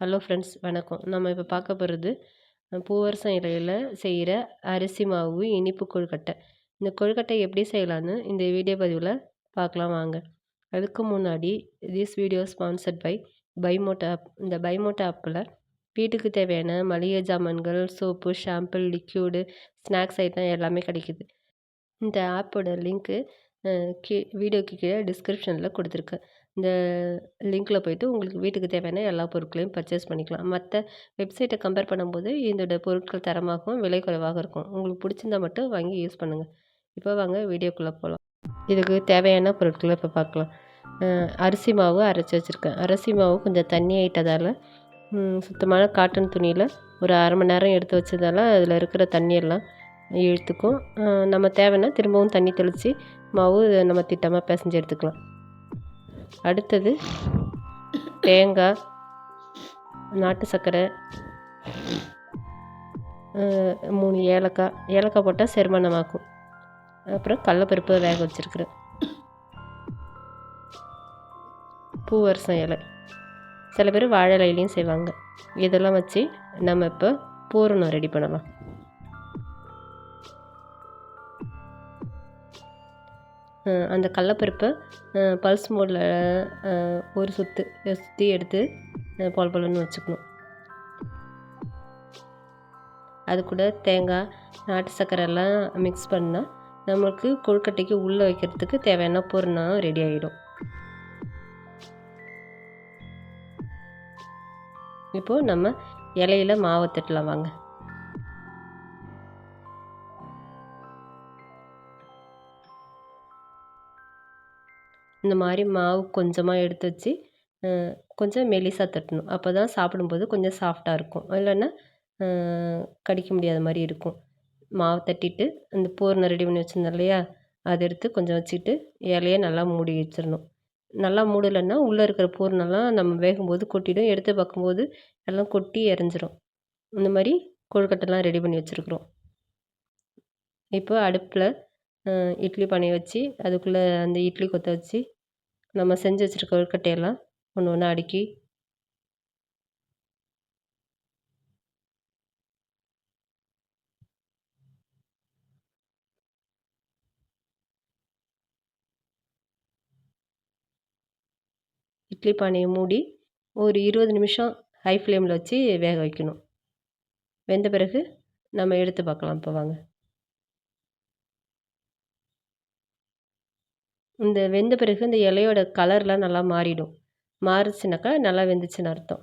Hello friends வணக்கம். நம்ம இப்போ பார்க்க போகிறது பூவரசம் இலையில் செய்கிற அரிசி மாவு இனிப்பு கொழுக்கட்டை. இந்த கொழுக்கட்டை எப்படி செய்யலான்னு இந்த வீடியோ பதிவில் பார்க்கலாம் வாங்க. அதுக்கு முன்னாடி this video sponsored by Bymot app இந்த பைமோட் ஆப்பில் வீட்டுக்கு தேவையான மளிகை ஜாமான்கள் soap shampoo liquid snacks item எல்லாமே கிடைக்கிது. இந்த ஆப்போட லிங்க்கு கீ வீடியோக்கு கீழே டிஸ்கிரிப்ஷனில் கொடுத்துருக்கேன் இந்த லிங்க்கில் போயிட்டு உங்களுக்கு வீட்டுக்கு தேவையான எல்லா பொருட்களையும் பர்ச்சேஸ் பண்ணிக்கலாம். மற்ற வெப்சைட்டை கம்பேர் பண்ணும்போது இதோட பொருட்கள் தரமாகவும் விலை குறைவாக இருக்கும். உங்களுக்கு பிடிச்சிருந்தா மட்டும் வாங்கி யூஸ் பண்ணுங்கள் இப்போ வாங்க வீடியோக்குள்ளே போகலாம் இதுக்கு தேவையான பொருட்களை இப்போ பார்க்கலாம். அரிசி மாவு அரைச்சி வச்சுருக்கேன். அரிசி மாவு கொஞ்சம் தண்ணி ஆகிட்டதால் சுத்தமான காட்டன் துணியில் ஒரு அரை மணி நேரம் எடுத்து வச்சதால் அதில் இருக்கிற தண்ணியெல்லாம் இழுத்துக்கும். நம்ம தேவைன்னா திரும்பவும் தண்ணி தெளித்து மாவு நம்ம திட்டமாக பிசைஞ்சு எடுத்துக்கலாம். அடுத்தது தேங்காய் நாட்டு சர்க்கரை மூணு ஏலக்காய். ஏலக்காய் போட்டால் செரிமானமாக்கும் அப்புறம் கடலப்பருப்பு வேக வச்சுருக்குறேன். பூவரசம் இலை. சில பேர் வாழை இலையிலையும் செய்வாங்க. இதெல்லாம் வச்சு நம்ம இப்போ பூரணம் ரெடி பண்ணலாம். அந்த கடலப்பருப்பை பல்ஸ் மோடில் ஒரு சுற்று சுற்றி எடுத்து பொல பொலன்னு வச்சுக்கணும். அது கூட தேங்காய் நாட்டு சர்க்கரை எல்லாம் மிக்ஸ் பண்ணால் நம்மளுக்கு கொழுக்கட்டைக்கு உள்ளே வைக்கிறதுக்கு தேவையான பொருளாக ரெடி ஆகிடும் இப்போது நம்ம இலையில மாவை தட்டலாம் வாங்க. இந்த மாதிரி மாவு கொஞ்சமாக எடுத்து வச்சு கொஞ்சம் மெலிசாக தட்டணும். அப்போ தான் சாப்பிடும்போது கொஞ்சம் சாஃப்டாக இருக்கும். இல்லைன்னா கடிக்க முடியாத மாதிரி இருக்கும். மாவு தட்டிட்டு அந்த பூரணம் ரெடி பண்ணி வச்சுருந்தோம் இல்லையா? அதை எடுத்து கொஞ்சம் வச்சுட்டு இலையை நல்லா மூடி வச்சிடணும் நல்லா மூடலைன்னா உள்ளே இருக்கிற பூரணம்லாம் நம்ம வேகும்போது கொட்டிடும். எடுத்து பார்க்கும்போது எல்லாம் கொட்டி இறஞ்சிரும் இந்த மாதிரி கொழுக்கட்டைலாம் ரெடி பண்ணி வச்சுருக்குறோம். இப்போ அடுப்பில் இட்லி பானையை வச்சு அதுக்குள்ளே அந்த இட்லி கொத்த வச்சு நம்ம செஞ்சு வச்சுருக்க கொழுக்கட்டையெல்லாம் ஒன்று ஒன்று அடுக்கி இட்லி பானையை மூடி ஒரு இருபது நிமிஷம் ஹை ஃப்ளேமில் வச்சு வேக வைக்கணும். வெந்த பிறகு நம்ம எடுத்து பார்க்கலாம். இப்போ வாங்க. இந்த வெந்த பிறகு இந்த இலையோட கலர்லாம் நல்லா மாறிடும். மாறுச்சுனாக்கா நல்லா வெந்துச்சுன்னு அர்த்தம்.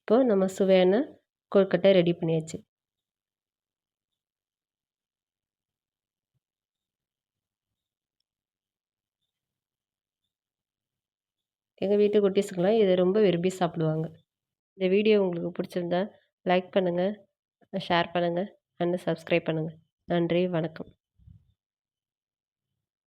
இப்போது நம்ம சுவையான கொழுக்கட்டை ரெடி பண்ணியாச்சு. எங்கள் வீட்டு குட்டீஸுக்கெல்லாம் இதை ரொம்ப விரும்பி சாப்பிடுவாங்க. இந்த வீடியோ உங்களுக்கு பிடிச்சிருந்தா லைக் பண்ணுங்கள் ஷேர் பண்ணுங்கள் அண்ட் சப்ஸ்கிரைப் பண்ணுங்கள் நன்றி வணக்கம்.